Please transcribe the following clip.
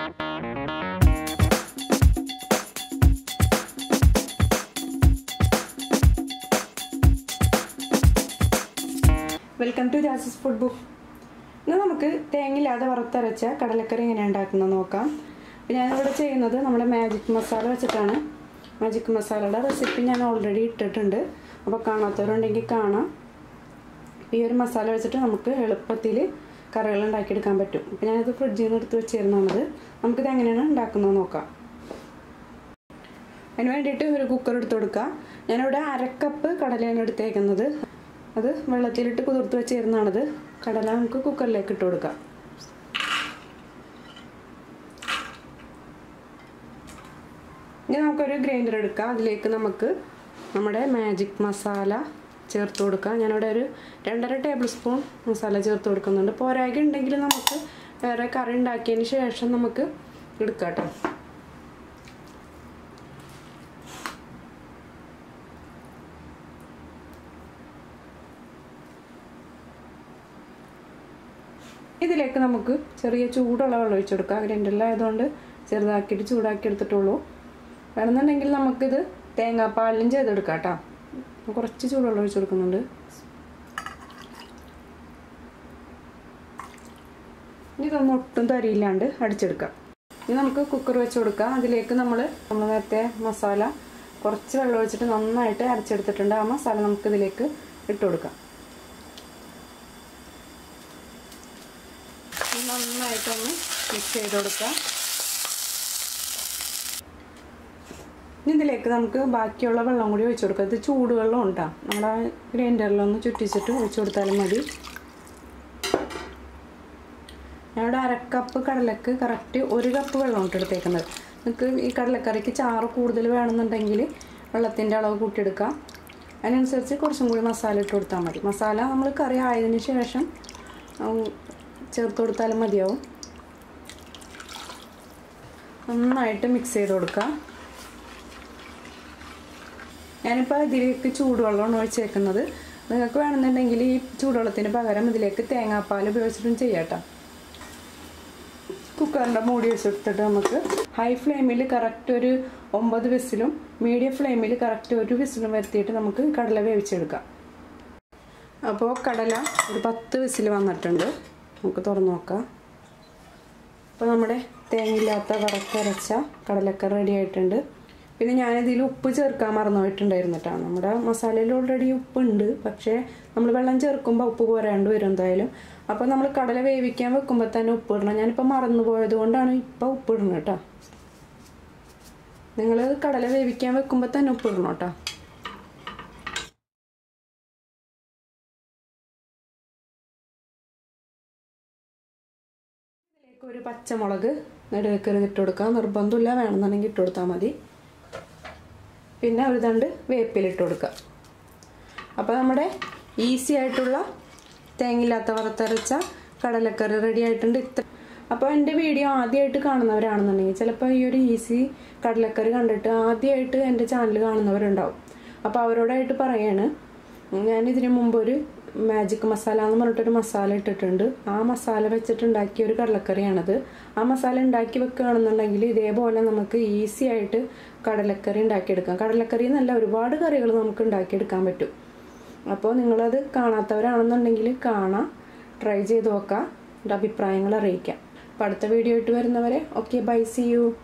Welcome to ജാസസ് food book ഇന്ന് നമുക്ക് തേങ്ങയില്ലാതെ വറുത്തരച്ച കടലക്കറി എങ്ങനെ ഉണ്ടാക്കുന്നത് നോക്കാം. അപ്പോൾ ഞാനിവിടെ ചെയ്യുന്നത് നമ്മുടെ മാജിക് മസാല വെച്ചിട്ടാണ്. മാജിക് മസാലയുടെ റെസിപ്പി ഞാൻ ഓൾറെഡി ഇട്ടിട്ടുണ്ട്. അപ്പോൾ കാണാത്തവരുണ്ടെങ്കിൽ കാണാം. ഈ ഒരു മസാല വെച്ചിട്ട് നമുക്ക് എളുപ്പത്തിൽ കറികൾ ഉണ്ടാക്കിയെടുക്കാൻ പറ്റും. അപ്പോൾ ഞാനത് ഫ്രിഡ്ജിൽ നിന്ന് എടുത്ത് വെച്ചിരുന്നാണത് നമുക്കിത് എങ്ങനെയാണ് ഉണ്ടാക്കുന്നത് നോക്കാം. അതിന് വേണ്ടിയിട്ട് ഒരു കുക്കർ എടുത്ത് കൊടുക്കുക. ഞാനിവിടെ അരക്കപ്പ് കടലയാണ് എടുത്തേക്കുന്നത്. അത് വെള്ളത്തിലിട്ട് കുതിർത്ത് വെച്ചിരുന്നാണത് കടല നമുക്ക് കുക്കറിലേക്ക് ഇട്ട് കൊടുക്കാം. ഇനി നമുക്കൊരു ഗ്രൈൻഡർ എടുക്കാം. അതിലേക്ക് നമുക്ക് നമ്മുടെ മാജിക് മസാല ചേർത്ത് കൊടുക്കുക. ഞാനിവിടെ ഒരു രണ്ടര ടേബിൾ സ്പൂൺ മസാല ചേർത്ത് കൊടുക്കുന്നുണ്ട്. പോരായ്ക ഉണ്ടെങ്കിൽ നമുക്ക് വേറെ കറി ഉണ്ടാക്കിയതിന് ശേഷം നമുക്ക് എടുക്കാം കേട്ടോ. ഇതിലേക്ക് നമുക്ക് ചെറിയ ചൂടുള്ള വെള്ളം ഒഴിച്ചു കൊടുക്കാം. ഗ്രൈൻഡറിലായതുകൊണ്ട് ചെറുതാക്കിയിട്ട് ചൂടാക്കി എടുത്തിട്ടുള്ളൂ. വേണമെന്നുണ്ടെങ്കിൽ നമുക്കിത് തേങ്ങാപ്പാലിലും ചെയ്തെടുക്കാം കേട്ടോ. കുറച്ച് ചൂടുവെള്ളം ഒഴിച്ച് കൊടുക്കുന്നുണ്ട്. ഇതൊന്നും ഒട്ടും തരിയില്ലാണ്ട് അടിച്ചെടുക്കാം. ഇനി നമുക്ക് കുക്കർ വെച്ച് കൊടുക്കാം. അതിലേക്ക് നമ്മൾ നമ്മൾ നേരത്തെ മസാല കുറച്ച് വെള്ളം ഒഴിച്ചിട്ട് നന്നായിട്ട് അരച്ചെടുത്തിട്ടുണ്ട്. ആ മസാല നമുക്ക് ഇതിലേക്ക് ഇട്ട് കൊടുക്കാം. നന്നായിട്ടൊന്ന് മിക്സ് ചെയ്ത് കൊടുക്കാം. ഇനി ഇതിലേക്ക് നമുക്ക് ബാക്കിയുള്ള വെള്ളം കൂടി ഒഴിച്ചു കൊടുക്കാം. ഇത് ചൂടുവെള്ളം ഉണ്ടാകും നമ്മുടെ ഗ്രൈൻഡറിലൊന്ന് ചുറ്റിച്ചിട്ട് ഒഴിച്ചു കൊടുത്താലും മതി. ഞങ്ങളുടെ അരക്കപ്പ് കടലക്ക് കറക്റ്റ് ഒരു കപ്പ് വെള്ളം ഇട്ട് എടുത്തേക്കുന്നത്. നിങ്ങൾക്ക് ഈ കടലക്കറിക്ക് ചാറ് കൂടുതൽ വേണമെന്നുണ്ടെങ്കിൽ വെള്ളത്തിന്റെ അളവ് കൂട്ടിയെടുക്കാം. അതിനനുസരിച്ച് കുറച്ചും കൂടി മസാല ഇട്ട് കൊടുത്താൽ മതി. മസാല നമ്മൾ കറി ആയതിന് ശേഷം ചേർത്ത് കൊടുത്താലും മതിയാവും. നന്നായിട്ട് മിക്സ് ചെയ്ത് കൊടുക്കുക ഞാനിപ്പോൾ ഇതിലേക്ക് ചൂടുവെള്ളമാണ് ഒഴിച്ചേക്കുന്നത്. നിങ്ങൾക്ക് വേണമെന്നുണ്ടെങ്കിൽ ഈ ചൂടുവെള്ളത്തിന് പകരം ഇതിലേക്ക് തേങ്ങാപ്പാൽ ഉപയോഗിച്ചിട്ടും ചെയ്യാം കേട്ടോ കുക്കറിന്റെ മൂടി വെച്ചെടുത്തിട്ട് നമുക്ക് ഹൈ ഫ്ലെയിമിൽ കറക്റ്റ് ഒരു ഒമ്പത് വിസിലും മീഡിയം ഫ്ലെയിമിൽ കറക്റ്റ് ഒരു വിസിലും വരുത്തിയിട്ട് നമുക്ക് കടല വേവിച്ചെടുക്കാം. അപ്പോൾ കടല ഒരു പത്ത് വിസിൽ വന്നിട്ടുണ്ട്. നമുക്ക് തുറന്നു നോക്കാം. അപ്പോൾ നമ്മുടെ തേങ്ങയില്ലാത്ത വറക്കരച്ച കടലക്കറി റെഡി ആയിട്ടുണ്ട്. പിന്നെ ഞാൻ ഞാനിതിൽ ഉപ്പ് ചേർക്കാൻ മറന്നുപോയിട്ടുണ്ടായിരുന്നിട്ടാണ് നമ്മുടെ മസാലയിൽ ഓൾറെഡി ഉപ്പുണ്ട്. പക്ഷേ നമ്മൾ വെള്ളം ചേർക്കുമ്പോൾ ഉപ്പ് പോരാണ്ട് വരും എന്തായാലും. അപ്പോൾ നമ്മൾ കടല വേവിക്കാൻ വെക്കുമ്പോൾ തന്നെ ഉപ്പ് ഇടണം. ഞാനിപ്പോൾ മറന്നു പോയത് കൊണ്ടാണ് ഇപ്പോൾ ഉപ്പ് കേട്ടോ. നിങ്ങൾ കടല വേവിക്കാൻ വെക്കുമ്പോൾ തന്നെ ഉപ്പ് ഇടണം കേട്ടോ. ഒരു പച്ചമുളക് നെടുവേക്കറി ഇട്ട് കൊടുക്കാം. നിർബന്ധമില്ല. വേണമെന്നുണ്ടെങ്കിൽ ഇട്ട് കൊടുത്താൽ മതി. പിന്നെ ഒരു തണ്ട് വേപ്പിലിട്ട് കൊടുക്കുക അപ്പോൾ നമ്മുടെ ഈസി ആയിട്ടുള്ള തേങ്ങയില്ലാത്ത വറുത്തരച്ച കടലക്കറി റെഡി ആയിട്ടുണ്ട്. ഇത്ര അപ്പോൾ എന്റെ വീഡിയോ ആദ്യമായിട്ട് കാണുന്നവരാണെന്നുണ്ടെങ്കിൽ ചിലപ്പോൾ ഈ ഒരു ഈസി കടലക്കറി കണ്ടിട്ട് ആദ്യമായിട്ട് എന്റെ ചാനൽ കാണുന്നവരുണ്ടാവും. അപ്പോൾ അവരോടായിട്ട് പറയാണ് ഞാൻ ഇതിനു ഒരു മാജിക് മസാല എന്ന് പറഞ്ഞിട്ടൊരു മസാല ഇട്ടിട്ടുണ്ട്. ആ മസാല വെച്ചിട്ടുണ്ടാക്കിയ ഒരു കടലക്കറിയാണത്. ആ മസാല ഉണ്ടാക്കി വെക്കുകയാണെന്നുണ്ടെങ്കിൽ ഇതേപോലെ നമുക്ക് ഈസി ആയിട്ട് കടലക്കറി ഉണ്ടാക്കിയെടുക്കാം. കടലക്കറി എന്നല്ല ഒരുപാട് കറികൾ നമുക്ക് ഉണ്ടാക്കിയെടുക്കാൻ പറ്റും. അപ്പോൾ നിങ്ങളത് കാണാത്തവരാണെന്നുണ്ടെങ്കിൽ കാണാം. ട്രൈ ചെയ്ത് നോക്കാം. അഭിപ്രായങ്ങൾ അറിയിക്കാം. അപ്പോൾ അടുത്ത വീഡിയോ ഇട്ട് വരുന്നവരെ ഓക്കെ ബൈ സി യു